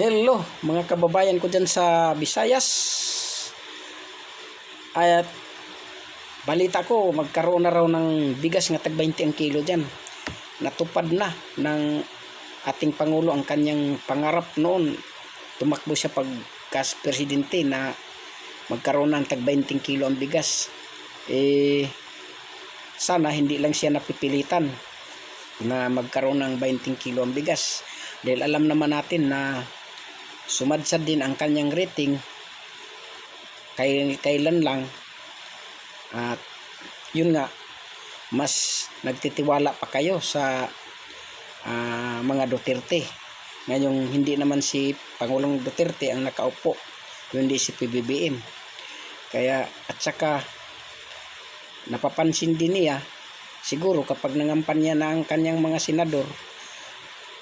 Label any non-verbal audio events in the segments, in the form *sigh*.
Hello mga kababayan ko dyan sa Visayas. At balita ko magkaroon na raw ng bigas nga tag 20 ang kilo dyan. Natupad na ng ating Pangulo ang kanyang pangarap noon. Tumakbo siya pagkas presidente na magkaroon ng tag 20 kilo ang bigas. Eh, sana hindi lang siya napipilitan na magkaroon ng 20 kilo ang bigas. Dahil alam naman natin na sumadsad din ang kanyang rating kay, kailan lang. At yun nga mas nagtitiwala pa kayo sa ah, mga Duterte. Ngayong hindi naman si Pangulong Duterte ang nakaupo kundi si PBBM kaya at saka napapansin din niya siguro kapag nangampan niya na ang kanyang mga senador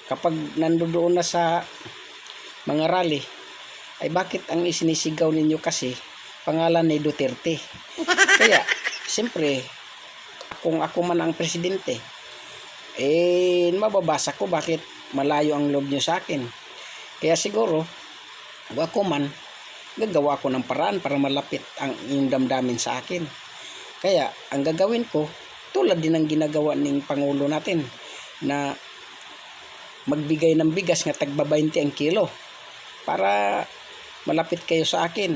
kapag nandoon na sa mga rally. Ay bakit ang isinisigaw ninyo kasi pangalan ni Duterte? Kaya *laughs* siyempre kung ako man ang presidente eh mababasa ko bakit malayo ang loob nyo sa akin. Kaya siguro kung ako man gagawa ko ng paraan para malapit ang yung damdamin sa akin. Kaya ang gagawin ko tulad din ng ginagawa ng Pangulo natin na magbigay ng bigas nga tagba 20 ang kilo para malapit kayo sa akin.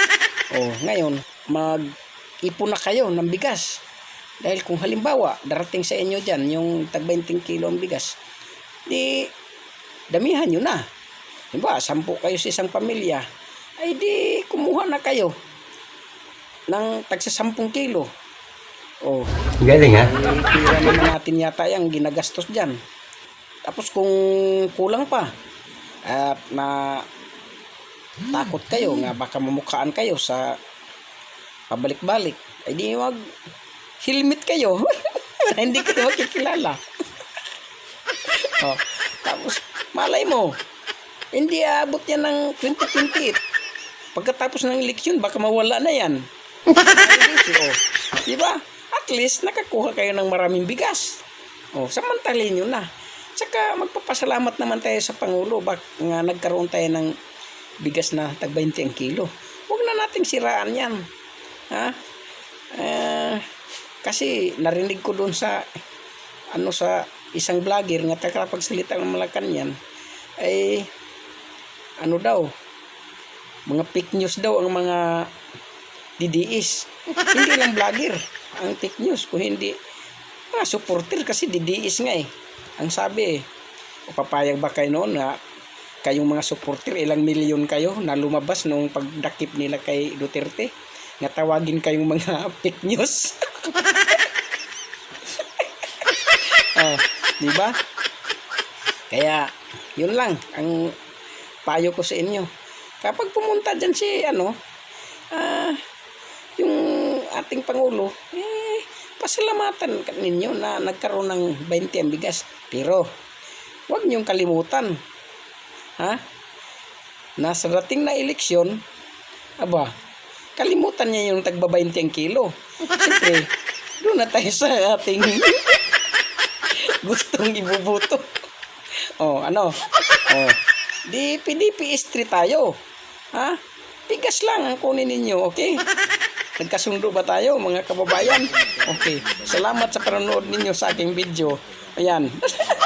*laughs* oh, ngayon, mag-ipon na kayo ng bigas. Dahil kung halimbawa, darating sa inyo dyan yung tag 20 kilo ang bigas, di damihan nyo na. Diba, sampu kayo sa isang pamilya, ay di kumuha na kayo ng tagsa 10 kilo. Oh, Galing ha? pira naman natin yata yung ginagastos dyan. Tapos kung kulang pa, at na takot kayo nga baka mamukhaan kayo sa pabalik-balik, ay di mag helmet kayo. *laughs* Hindi kayo makikilala. oh, tapos, malay mo, hindi aabot yan ng 2028. Pagkatapos ng eleksyon, baka mawala na yan. oh, di ba? At least, nakakuha kayo ng maraming bigas. Oh, samantalin nyo na. Tsaka magpapasalamat naman tayo sa Pangulo bak nga nagkaroon tayo ng bigas na tag 20 ang kilo. Huwag na nating siraan yan. Ha? Eh, kasi narinig ko doon sa ano sa isang vlogger nga takapagsalita ng Malacanang ay ano daw mga fake news daw ang mga DDS. *laughs* hindi lang vlogger ang fake news kung hindi mga supporter kasi DDS nga eh. Ang sabi eh, papayag ba kayo noon na kayong mga supporter, ilang milyon kayo na lumabas nung pagdakip nila kay Duterte na tawagin kayong mga *laughs* fake news. *laughs* oh, di ba? Kaya, yun lang ang payo ko sa inyo. Kapag pumunta dyan si, ano, ah, yung ating Pangulo, eh, pasalamatan ninyo na nagkaroon ng 20 ang bigas. Pero, huwag niyong kalimutan. Ha? Nasa dating na eleksyon, aba, kalimutan niya yung tagba 20 ang kilo. Siyempre, *laughs* doon na tayo sa ating *laughs* gustong ibubuto. Oh, ano? Oh, di PDP street tayo. Ha? Bigas lang ang kunin ninyo, okay? Nagkasundo ba tayo mga kababayan? Okay. Salamat sa panonood ninyo sa aking video. Ayan. *laughs*